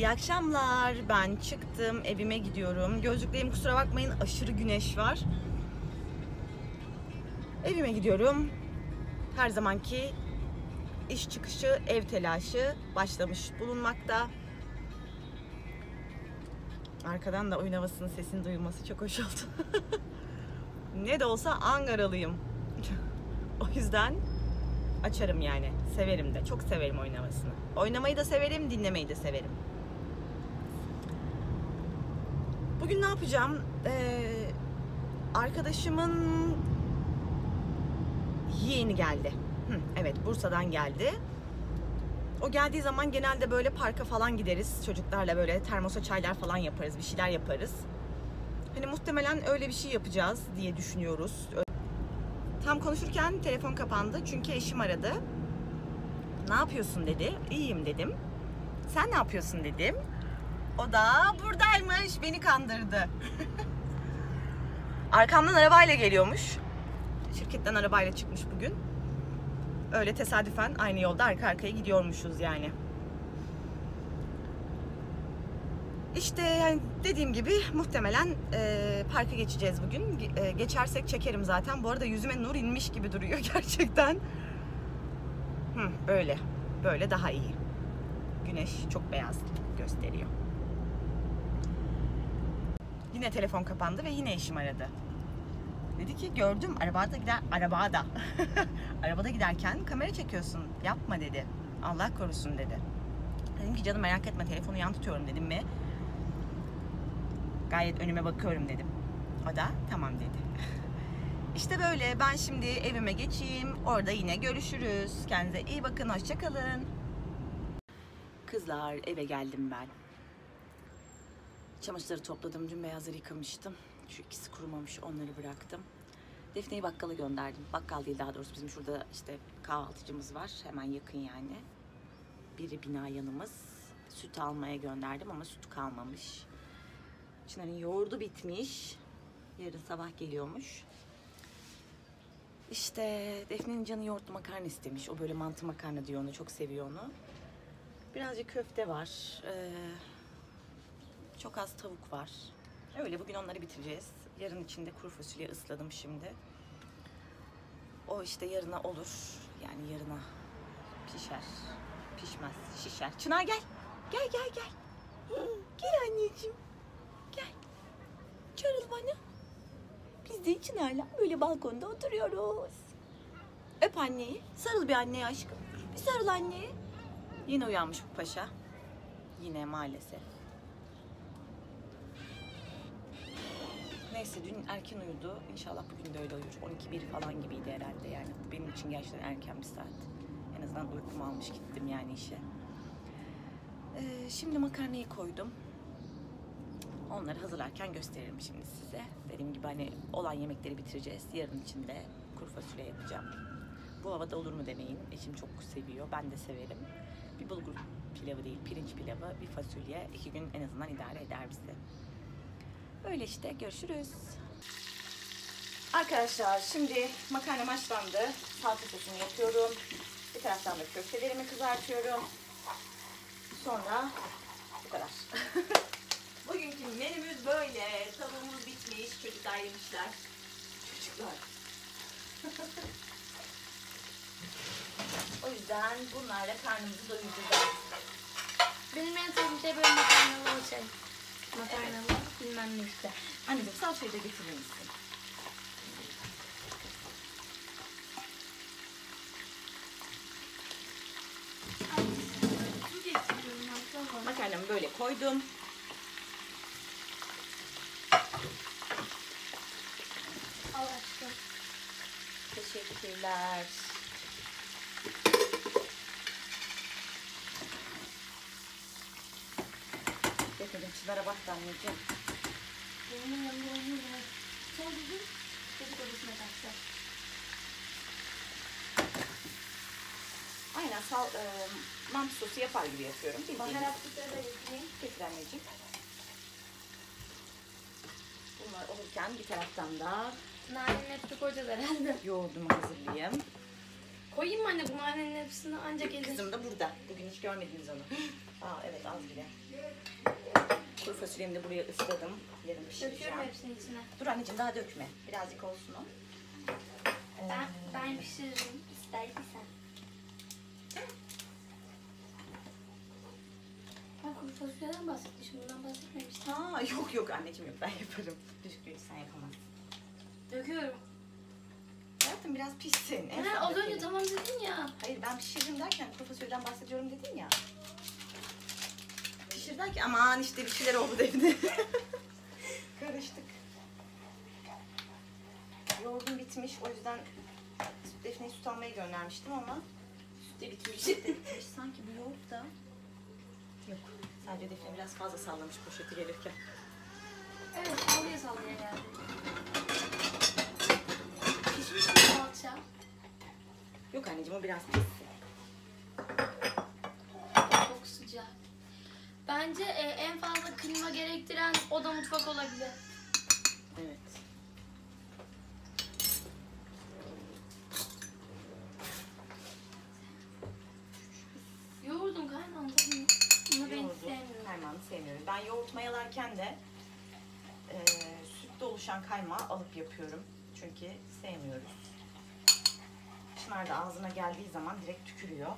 İyi akşamlar. Ben çıktım. Evime gidiyorum. Gözlüklerim kusura bakmayın aşırı güneş var. Evime gidiyorum. Her zamanki iş çıkışı, ev telaşı başlamış bulunmakta. Arkadan da oyun havasının sesini duyulması çok hoş oldu. ne de olsa Angaralıyım. o yüzden açarım yani. Severim de. Çok severim oyun havasını. Oynamayı da severim, dinlemeyi de severim. Bugün ne yapacağım? Ee, arkadaşımın yeğeni geldi. Hı, evet, Bursa'dan geldi. O geldiği zaman genelde böyle parka falan gideriz. Çocuklarla böyle termosa çaylar falan yaparız, bir şeyler yaparız. Hani muhtemelen öyle bir şey yapacağız diye düşünüyoruz. Tam konuşurken telefon kapandı çünkü eşim aradı. Ne yapıyorsun dedi. İyiyim dedim. Sen ne yapıyorsun dedim. O da buradaymış. Beni kandırdı. Arkamdan arabayla geliyormuş. Şirketten arabayla çıkmış bugün. Öyle tesadüfen aynı yolda arka arkaya gidiyormuşuz yani. İşte yani dediğim gibi muhtemelen e, parka geçeceğiz bugün. E, geçersek çekerim zaten. Bu arada yüzüme nur inmiş gibi duruyor gerçekten. Hı, böyle. Böyle daha iyi. Güneş çok beyaz gösteriyor. Yine telefon kapandı ve yine eşim aradı. Dedi ki gördüm arabada gider arabada. arabada giderken kamera çekiyorsun. Yapma dedi. Allah korusun dedi. Dedim ki canım merak etme telefonu yan tutuyorum dedim mi? Gayet önüme bakıyorum dedim. O da tamam dedi. İşte böyle ben şimdi evime geçeyim. Orada yine görüşürüz. Kendinize iyi bakın. Hoşçakalın. Kızlar eve geldim ben. Çamaşırları topladım. Dün beyazları yıkamıştım. Şu ikisi kurumamış. Onları bıraktım. Defne'yi bakkala gönderdim. Bakkal değil daha doğrusu bizim şurada işte kahvaltıcımız var. Hemen yakın yani. Biri bina yanımız. Süt almaya gönderdim ama süt kalmamış. Çınar'ın yoğurdu bitmiş. Yarın sabah geliyormuş. İşte Defne'nin canı yoğurtlu makarna istemiş. O böyle mantı makarna diyor onu. Çok seviyor onu. Birazcık köfte var. Ee, çok az tavuk var. Öyle bugün onları bitireceğiz. Yarın içinde kuru fasulye ısladım şimdi. O işte yarına olur. Yani yarına pişer. Pişmez, şişer. Çınar gel. Gel gel gel. Gel anneciğim. Gel. Çağırıl bana. Biz de Çınar'la böyle balkonda oturuyoruz. Öp anneyi. Sarıl bir anneye aşkım. Bir sarıl anneye. Yine uyanmış bu paşa. Yine maalesef. Neyse dün erken uyudu. İnşallah bugün de öyle uyur. 12-1 falan gibiydi herhalde yani. Benim için gerçekten erken bir saat. En azından uykumu almış gittim yani işe. Ee, şimdi makarnayı koydum. Onları hazırlarken gösteririm şimdi size. Dediğim gibi hani olan yemekleri bitireceğiz. Yarın için de kuru fasulye yapacağım. Bu havada olur mu demeyin. Eşim çok seviyor. Ben de severim. Bir bulgur pilavı değil, pirinç pilavı, bir fasulye. iki gün en azından idare eder bizi. Öyle işte. Görüşürüz. Arkadaşlar şimdi makarna haşlandı. Salça sosunu yapıyorum. Bir taraftan da köftelerimi kızartıyorum. Sonra bu kadar. Bugünkü menümüz böyle. Tavuğumuz bitmiş. Çocuklar yemişler. Çocuklar. o yüzden bunlarla karnımızı doyuracağız. Benim en sevdiğim şey böyle makarnalı şey. Makarnalı bilmem ne işte. Anneciğim salçayı da getirir misin? Makarnamı böyle koydum. Al aşkım. Teşekkürler. Çınara bak da anneciğim. Benim yanımda oynuyor. Sonra bugün çocuk odasına kaçacak. Aynen sal, e, mantı sosu yapar gibi yapıyorum. Baharatlıkları da getireyim. Getir anneciğim. Bunlar olurken bir taraftan da Nanenin hepsi koyacağız herhalde. yoğurdumu hazırlayayım. Koyayım mı anne bu nanenin hepsini ancak gelir. Kızım da burada. Bugün hiç görmediniz onu. Aa evet az bile. Kuru fasulyemi de buraya ısladım. Yarın pişireceğim. Döküyorum hepsinin içine. Dur anneciğim daha dökme. Birazcık olsun o. Ee, Ben, ben pişiririm istersen. Ben kuru fasulyeden bahsetmişim. Bundan bahsetmemiştim. Ha yok yok anneciğim yok ben yaparım. Düşük büyük sen yapamazsın. Döküyorum. Hayatım biraz pişsin. En Ha, son az önce dökelim. tamam dedin ya. Hayır ben pişiririm derken kuru fasulyeden bahsediyorum dedin ya. Pişir derken aman işte bir şeyler oldu evde. Karıştık. Yoğurdum bitmiş o yüzden Defne'yi süt almaya göndermiştim ama süt de bitmiş. Süt de bitmiş. Sanki bu yoğurt da yok. Sadece Defne biraz fazla sallamış poşeti gelirken. Evet sallaya sallaya geldim. Pişmiş mi salça? Yok anneciğim o biraz pis. Çok sıcak. Bence e, en fazla klima gerektiren oda mutfak olabilir. Evet. Yoğurdum kaynağında. Bunu ben Yoğurdu sevmiyorum. kaymağını sevmiyorum. Ben yoğurt mayalarken de e, sütte oluşan kaymağı alıp yapıyorum. Çünkü sevmiyoruz. Çınar da ağzına geldiği zaman direkt tükürüyor.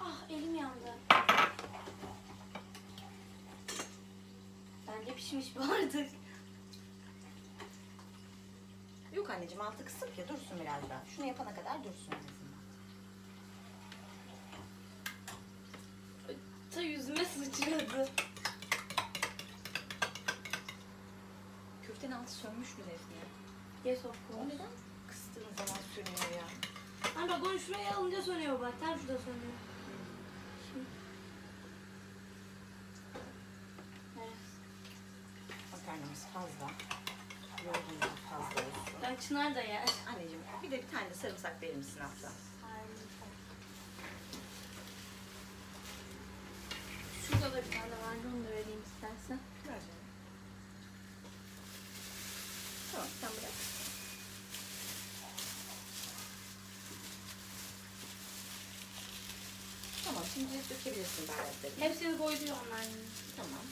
Ah elim yandı. Bence pişmiş bu artık. Yok anneciğim altı kısık ya dursun biraz daha. Şunu yapana kadar dursun en azından. Ta yüzüme sıçradı. Köftenin altı sönmüş mü Defne? Yes of O course. neden kıstığın zaman sönüyor ya? Hani bak onu şuraya alınca sönüyor bak. Tam şurada sönüyor. Şimdi. Evet. Makarnamız fazla. Da fazla olsun. Ben Çınar da yer. Anneciğim bir de bir tane de sarımsak verir misin hatta? Şurada da bir tane vardı onu da vereyim istersen. Ver canım. Tamam sen bırak. Tamam şimdi dökebilirsin baharatları. Hepsini koydu onlar. Tamam.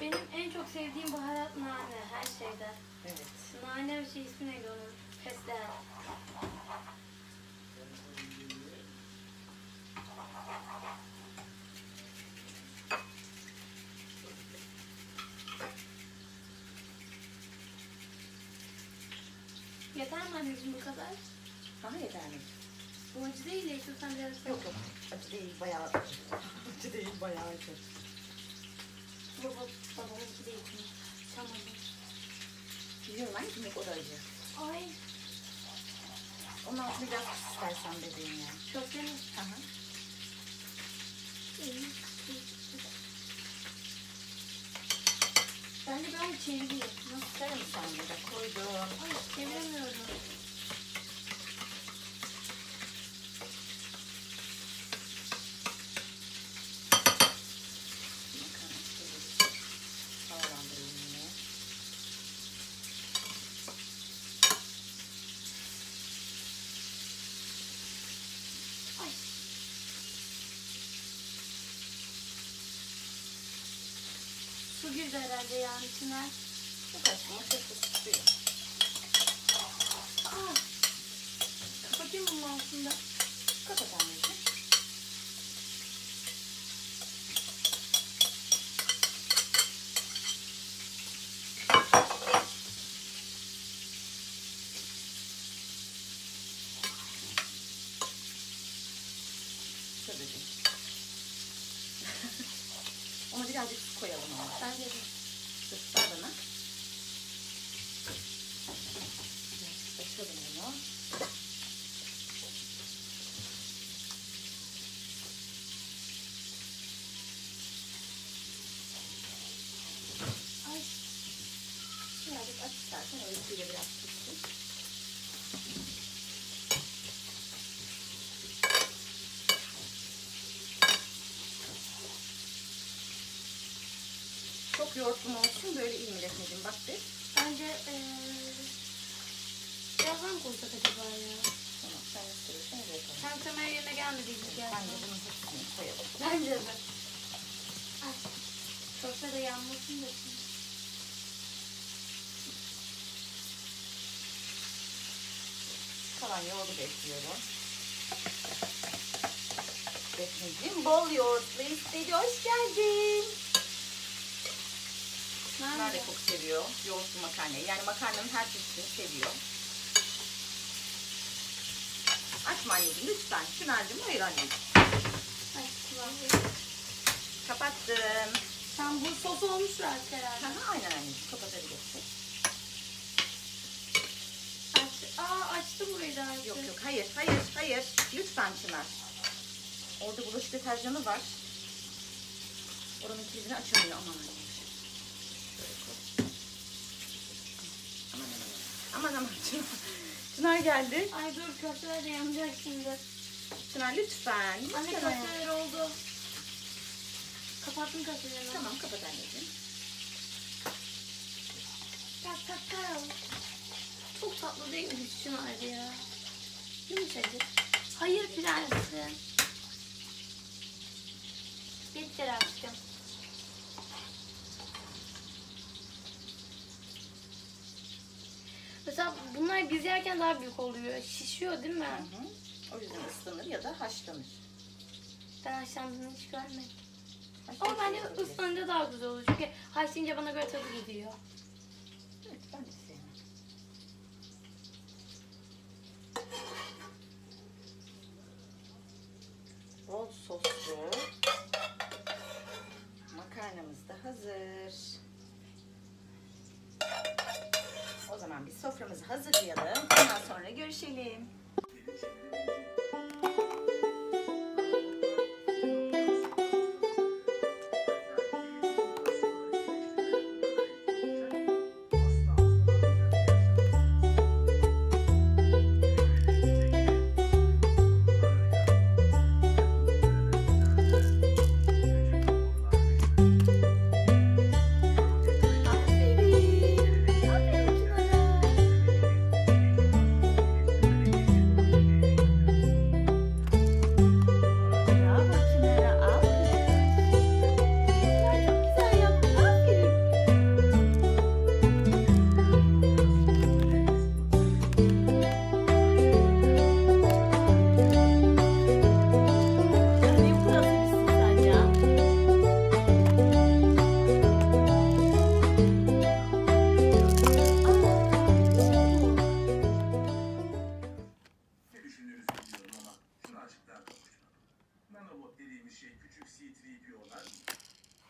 Benim en çok sevdiğim baharat nane her şeyde. Evet. Nane bir şey ismi neydi onun? Fesleğen. Yeter mi anneciğim bu kadar? Daha yeter mi? Bu acı değil ya istiyorsan biraz Yok yok. Acı değil bayağı acı. acı değil bayağı acı. Baba, babamınki değil. Çamadım. Biliyorum anneciğim yok o da acı. Ay Onun altını biraz kıs istersen bebeğim ya. köftenin Hı hı. Bence ben çevireyim. Nasıl? Sarım sen de koydum. Ay çeviremiyorum. Makarna şöyle havalandırayım yine. Ay. Su girdi herhalde yani içine. Çok o çok tutuyor. Kapatayım bunun altında. Kapat anneciğim. Şöyleyeyim. Ona birazcık su koyalım ama. Bence de. Dur, ver bana. Biraz açalım bunu. Ay. Birazcık aç suyla biraz tutsun. Çok yoğurtlu olsun böyle iyi mi Defneciğim bak bir. Bence eee biraz daha mı koysak acaba ya? Tamam sen öyle yapalım. Sen kamera yerine gelmediydin. Gel. Bence hepsini koyalım. Bence de. Ay. Sofra da yanmasın da şimdi. Kalan yoğurdu bekliyorum. Defneciğim bol yoğurtlu istedi. Hoş geldin. Bunlar da çok seviyor. Yoğurtlu makarna. Yani makarnanın her çeşidini seviyor. Açma anneciğim lütfen. Çınar'cığım hayır anneciğim. Kapattım. Sen bu sos olmuş artık herhalde. Aha, aynen anneciğim kapatabilirsin. Aa açtım burayı da artık. Yok yok hayır hayır hayır. Lütfen Çınar. Orada bulaşık deterjanı var. Oranın kilidini açamıyor aman. Aman aman aman. Aman Çınar. Çınar geldi. Ay dur köfteler de yanacak şimdi. Çınar lütfen. lütfen. Anne köfteler oldu. Kapattım köftelerini. Tamam kapat anneciğim. Tak tak tak. Çok tatlı değil mi Çınar ya? Yumuşacık. Hayır prensim. Bitti aşkım. Mesela bunlar biz yerken daha büyük oluyor. Şişiyor değil mi? Hı hı. O yüzden ıslanır ya da haşlanır. Ben haşlandığını hiç görmedim. Haşlanır Ama bence ıslanınca daha güzel olur. Çünkü haşlayınca bana göre tadı gidiyor. Evet ben de sevmem. Bol soslu makarnamız da hazır. O zaman biz soframızı hazırlayalım. Ondan sonra görüşelim. Şey küçük C3PO'lar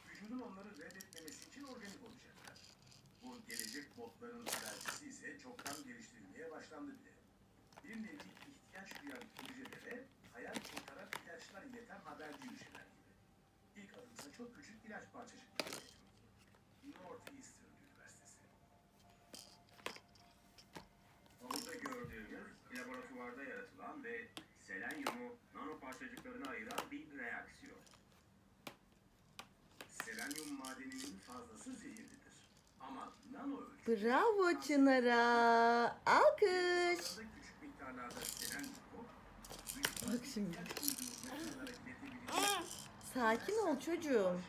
vücudun onları reddetmemesi için organik olacaklar. Bu gelecek botların enerjisi ise çoktan geliştirilmeye başlandı bile. Bir nevi ihtiyaç duyan projelere hayal kurtaran ilaçlar ileten haberci ülkeler gibi. İlk adımsa çok küçük ilaç parçacıkları. Northeastern Üniversitesi. Burada gördüğünüz laboratuvarda yaratılan ve fazlası zehirlidir. Ama nano ölçüde Bravo Çınar'a. Alkış. küçük miktarlarda selenyumu Bak şimdi. Sakin ol çocuğum.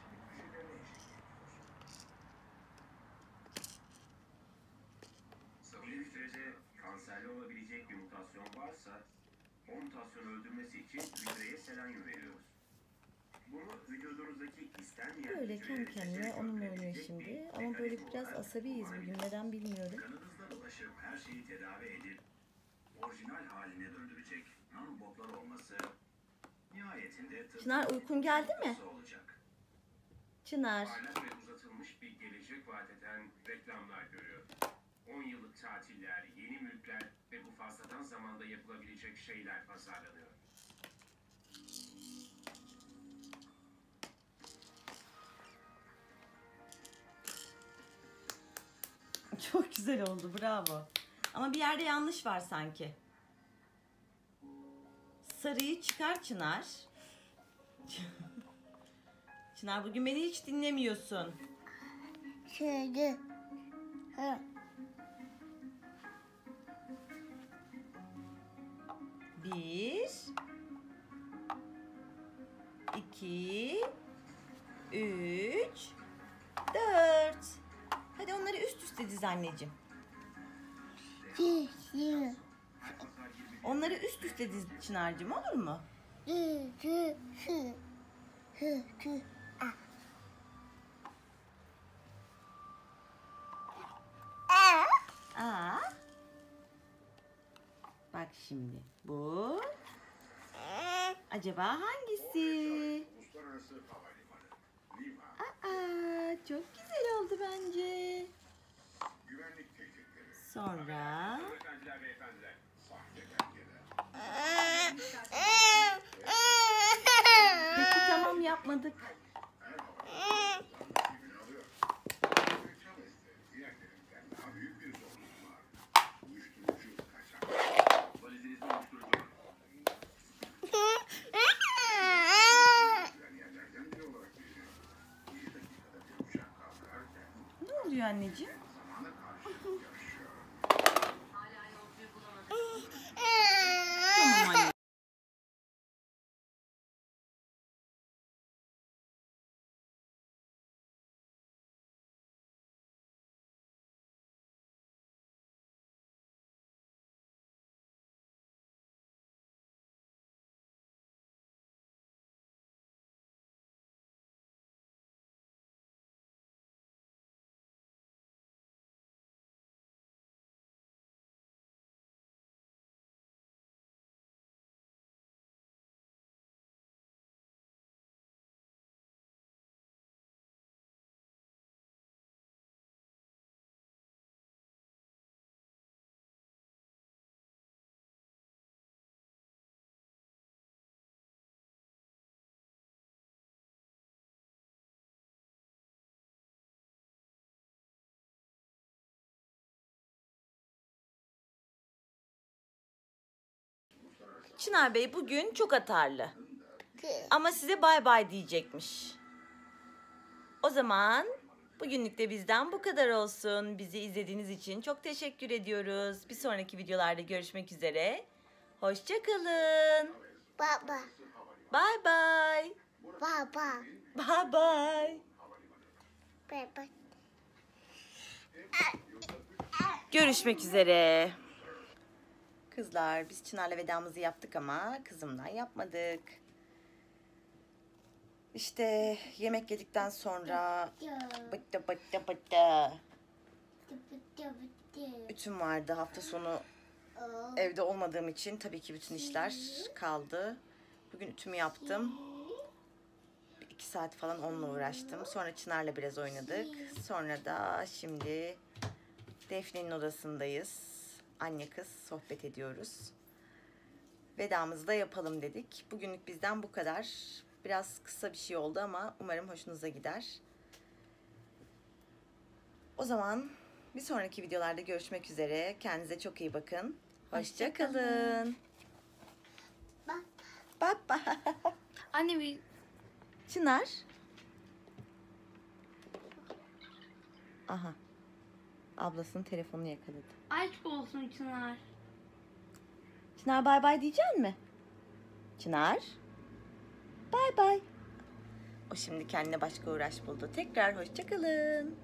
Bir hücrede kanserli olabilecek bir mutasyon varsa o mutasyonu öldürmesi için hücreye selenyum veriyoruz. Böyle kendi kendine onunla oynuyor şimdi. Ama böyle biraz asabiyiz bugün. Neden bilmiyorum. Kanınızda dolaşıp her şeyi tedavi edip orijinal haline döndürecek nanobotlar olması nihayetinde Çınar uykun geldi mi? olacak. Çınar. Parlak ve uzatılmış bir gelecek vaat eden reklamlar görüyor. 10 yıllık tatiller, yeni mülkler ve bu fazladan zamanda yapılabilecek şeyler pazarlanıyor. Çok güzel oldu bravo. Ama bir yerde yanlış var sanki. Sarıyı çıkar Çınar. Çınar bugün beni hiç dinlemiyorsun. Şöyle. Ha. Bir. iki, Üç. Dört. Hadi onları üst üste diz anneciğim. Onları üst üste diz Çınar'cığım olur mu? Aa. Bak şimdi. Bu. Acaba hangisi? Aa, çok güzel bence. Sonra peki tamam yapmadık. Her havalimanı nasibini alıyor. Chavez'de diğerlerinden daha büyük bir zorluk var. Uyuşturucu kaçak. Valizinizde uyuşturucu var. Güzel yerlerden biri olarak biliniyor. Bir dakikada bir uçak kalkarken Ne oluyor anneciğim? Çınar Bey bugün çok atarlı. Ama size bay bay diyecekmiş. O zaman bugünlük de bizden bu kadar olsun. Bizi izlediğiniz için çok teşekkür ediyoruz. Bir sonraki videolarda görüşmek üzere. Hoşçakalın. Baba, Bye bye. baba, Bye bye. baba. Görüşmek üzere. Kızlar biz Çınar'la vedamızı yaptık ama kızımla yapmadık. İşte yemek yedikten sonra bıttı bıttı bıttı. Ütüm vardı hafta sonu evde olmadığım için tabii ki bütün işler kaldı. Bugün ütümü yaptım. Bir iki saat falan onunla uğraştım. Sonra Çınar'la biraz oynadık. Sonra da şimdi Defne'nin odasındayız. Anne kız sohbet ediyoruz. Vedamızı da yapalım dedik. Bugünlük bizden bu kadar. Biraz kısa bir şey oldu ama umarım hoşunuza gider. O zaman bir sonraki videolarda görüşmek üzere. Kendinize çok iyi bakın. Hoşçakalın. Bak. Baba. Anne bir Çınar. Aha. Ablasının telefonunu yakaladı. aşk olsun Çınar. Çınar bay bay diyecek mi? Çınar. Bay bay. O şimdi kendine başka uğraş buldu. Tekrar hoşçakalın.